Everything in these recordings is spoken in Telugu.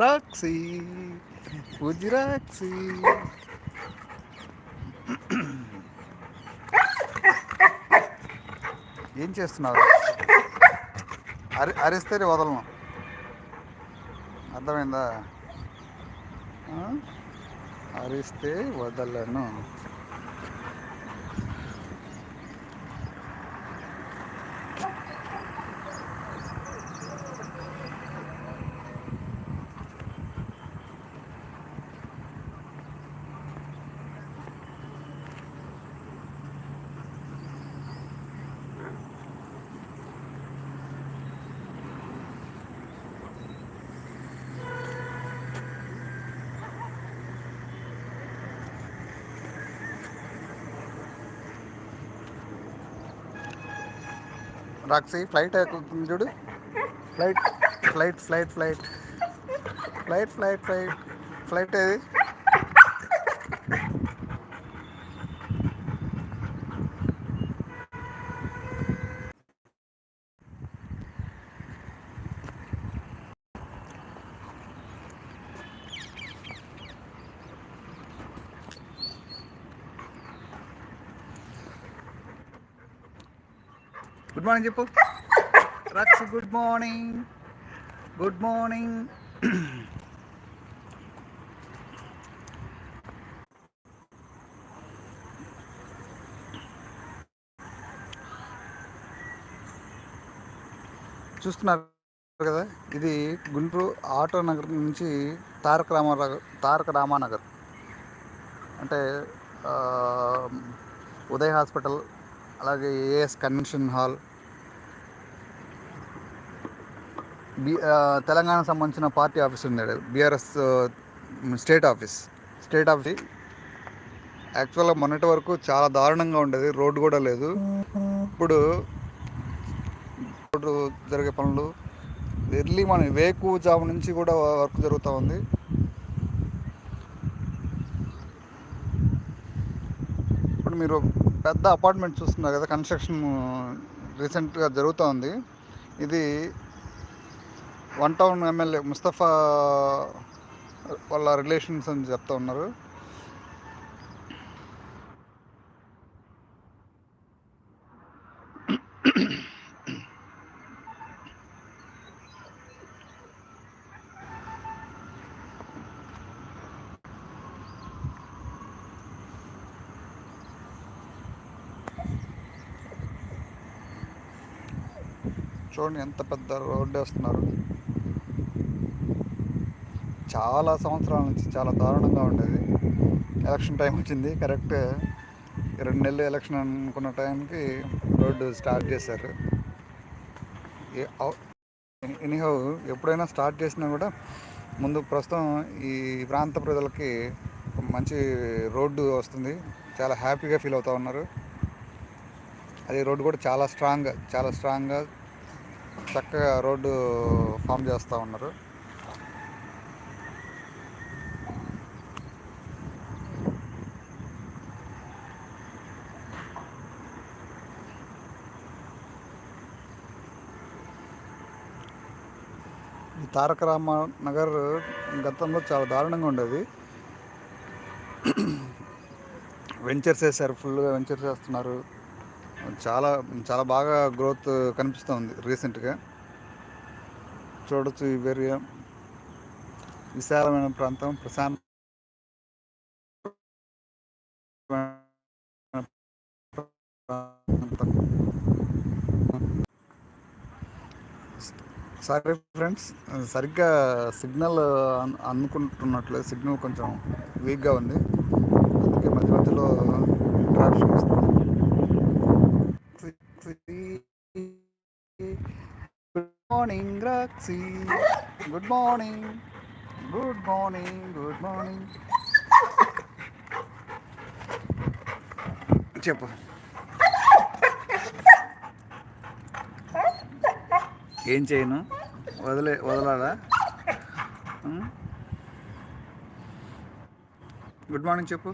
రాక్సీ బుజ్జి రాక్సీ ఏం చేస్తున్నారు అరి అరిస్తే వదలను. అర్థమైందా? అరిస్తే వదలను. రాక్సీ ఫ్లైట్ ఎక్కుతుంది చూడు. Flight flight flight flight flight flight flight flight ఏది? గుడ్ మార్నింగ్ చెప్పు. రక్స్ గుడ్ మార్నింగ్. Good morning. చూస్తున్నారు కదా ఇది గుంటూరు ఆటో నగర్ నుంచి తారక రామారావు తారక రామానగర్. అంటే ఉదయ్ హాస్పిటల్ అలాగే AS convention hall B Telangana తెలంగాణకు సంబంధించిన పార్టీ ఆఫీస్ ఉంది BRS state office. State office. యాక్చువల్గా మొన్నటి వరకు చాలా దారుణంగా ఉండేది. రోడ్డు కూడా లేదు. ఇప్పుడు రోడ్డు జరిగే పనులు. ఎర్లీ మన వేకు జాబ్ నుంచి కూడా వర్క్ జరుగుతూ ఉంది. ఇప్పుడు మీరు పెద్ద అపార్ట్మెంట్ చూస్తున్నారు కదా కన్స్ట్రక్షన్ రీసెంట్గా జరుగుతూ ఉంది ఇది వన్ టౌన్ ఎమ్మెల్యే ముస్తఫా వాళ్ళ రిలేషన్స్ అని చెప్తా ఉన్నారు. చూడండి ఎంత పెద్ద రోడ్డు వేస్తున్నారు. చాలా సంవత్సరాల నుంచి చాలా దారుణంగా ఉండేది. ఎలక్షన్ టైం వచ్చింది. కరెక్ట్ రెండు నెలలు ఎలక్షన్ అనుకున్న టైంకి రోడ్డు స్టార్ట్ చేశారు. ఎనీహౌ ఎప్పుడైనా స్టార్ట్ చేసినా కూడా ముందు ప్రస్తుతం ఈ ప్రాంత ప్రజలకి మంచి రోడ్డు వస్తుంది. చాలా హ్యాపీగా ఫీల్ అవుతూ ఉన్నారు. అది రోడ్డు కూడా చాలా స్ట్రాంగ్ చాలా స్ట్రాంగ్గా చక్కగా రోడ్డు ఫామ్ చేస్తూ ఉన్నారు. ఈ తారక రామ నగర్ గతంలో చాలా దారుణంగా ఉండేది. వెంచర్స్ వేసారు ఫుల్గా వెంచర్స్ వేస్తున్నారు. చాలా చాలా బాగా గ్రోత్ కనిపిస్తుంది రీసెంట్గా చూడొచ్చు ఈ ఏరియా విశాలమైన ప్రాంతం ప్రశాంత సారీ ఫ్రెండ్స్ సరిగ్గా సిగ్నల్ అందుకుంటున్నట్లేదు సిగ్నల్ కొంచెం వీక్గా ఉంది. అందుకే మధ్య మధ్యలో ట్రాఫిక్ వస్తుంది good morning Roxy good morning good morning good morning చెప్పు. ఏం చేయను? వదిలే వదలాలా? గుడ్ మార్నింగ్ చెప్పు.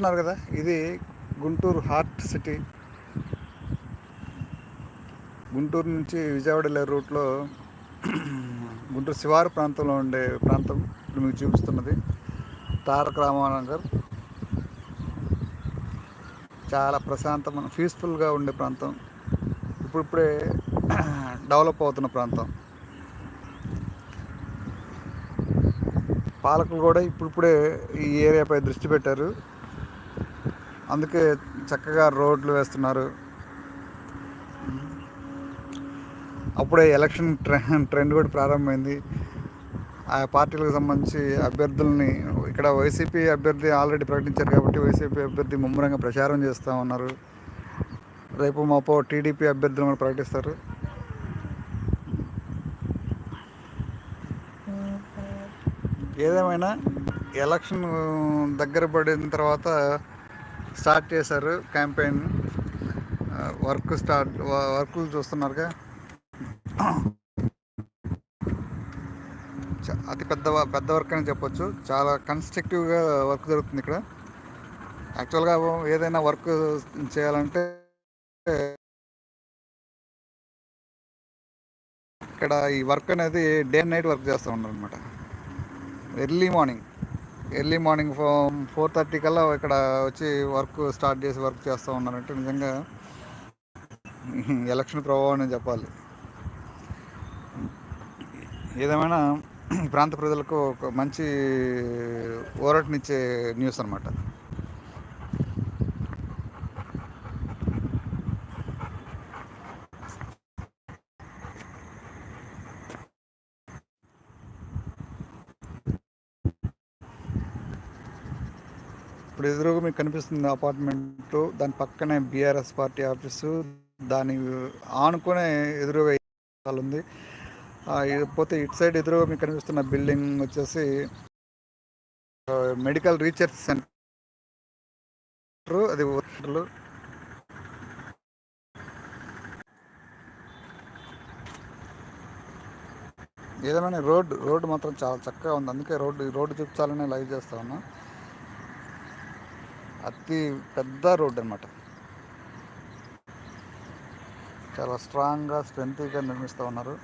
చూస్తున్నారు కదా ఇది గుంటూరు హార్ట్ సిటీ. గుంటూరు నుంచి విజయవాడ వెళ్ళే రూట్లో గుంటూరు శివారు ప్రాంతంలో ఉండే ప్రాంతం ఇప్పుడు మీకు చూపిస్తున్నది. తారక రామానగర్ చాలా ప్రశాంతమైన పీస్ఫుల్గా ఉండే ప్రాంతం. ఇప్పుడిప్పుడే డెవలప్ అవుతున్న ప్రాంతం. పాలకులు కూడా ఇప్పుడిప్పుడే ఈ ఏరియాపై దృష్టి పెట్టారు. అందుకే చక్కగా రోడ్లు వేస్తున్నారు. అప్పుడే ఎలక్షన్ ట్రెండ్ ట్రెండ్ కూడా ప్రారంభమైంది. ఆ పార్టీలకు సంబంధించి అభ్యర్థుల్ని ఇక్కడ వైసీపీ అభ్యర్థి ఆల్రెడీ ప్రకటించారు కాబట్టి వైసీపీ అభ్యర్థి ముమ్మరంగా ప్రచారం చేస్తూ ఉన్నారు. రేపు మాపో టీడీపీ అభ్యర్థులను కూడా ప్రకటిస్తారు. ఏదేమైనా ఎలక్షన్ దగ్గర పడిన తర్వాత స్టార్ట్ చేశారు క్యాంపెయిన్. వర్క్ స్టార్ట్ వర్కులు చూస్తున్నారుగా. అతి పెద్ద పెద్ద వర్క్ అని చెప్పొచ్చు. చాలా కన్స్ట్రక్టివ్గా వర్క్ జరుగుతుంది ఇక్కడ. యాక్చువల్గా ఏదైనా వర్క్ చేయాలంటే ఇక్కడ ఈ వర్క్ అనేది డే అండ్ నైట్ వర్క్ చేస్తూ ఉన్నారు అనమాట early morning. Early morning four four thirty కల్లా ఇక్కడ వచ్చి వర్క్ స్టార్ట్ చేసి వర్క్ చేస్తూ ఉన్నారంటే నిజంగా ఎలక్షన్ ప్రభావం అని చెప్పాలి. ఏదేమైనా ప్రాంత ప్రజలకు ఒక మంచి ఊరటనిచ్చే న్యూస్ అనమాట ఇప్పుడు ఎదురుగా మీకు కనిపిస్తుంది అపార్ట్మెంట్ దాని పక్కనే బీఆర్ఎస్ పార్టీ ఆఫీసు దాని ఆనుకునే ఎదురుగా ఉంది. పోతే ఇటు సైడ్ ఎదురుగా మీకు కనిపిస్తున్న బిల్డింగ్ వచ్చేసి మెడికల్ రీసెర్చ్ సెంటర్. అది ఏదేమైనా రోడ్డు రోడ్డు మాత్రం చాలా చక్కగా ఉంది. అందుకే రోడ్డు రోడ్డు చూపించాలని లైవ్ చేస్తా ఉన్నా. అతి పెద్ద రోడ్డు అనమాట చాలా స్ట్రాంగ్గా స్ట్రెంత్గా నిర్మిస్తూ ఉన్నారు.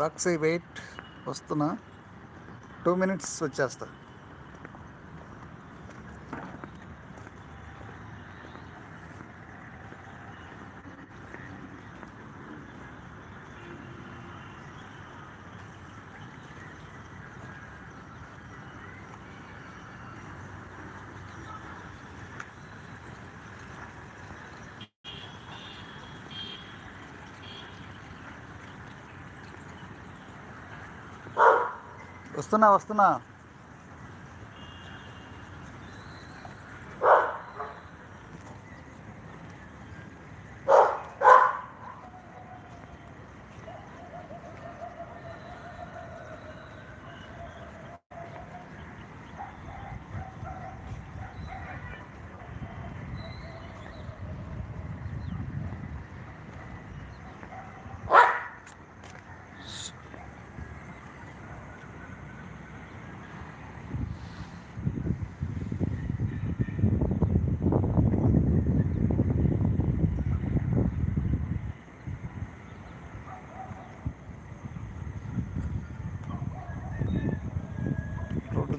రాక్సీ వెయిట్ వస్తున్నా. టూ మినిట్స్ వచ్చేస్తా. వస్తున్నా వస్తున్నా.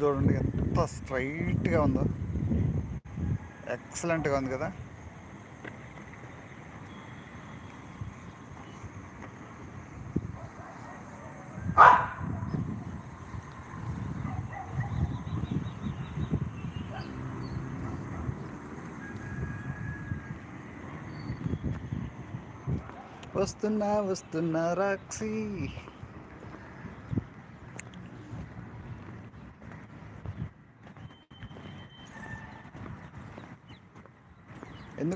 చూడండి ఎంత స్ట్రైట్గా ఉందో. ఎక్సలెంట్గా ఉంది కదా. వస్తున్నా వస్తున్నా Roxy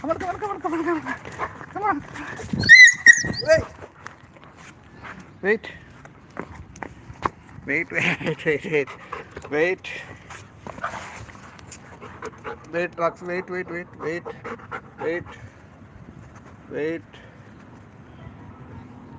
Come on, come on, come on, come on, come on. Come on. Wait. Wait. Wait, wait, wait, wait. Wait. Wait, Lux, wait, wait, wait, wait, wait, wait. wait.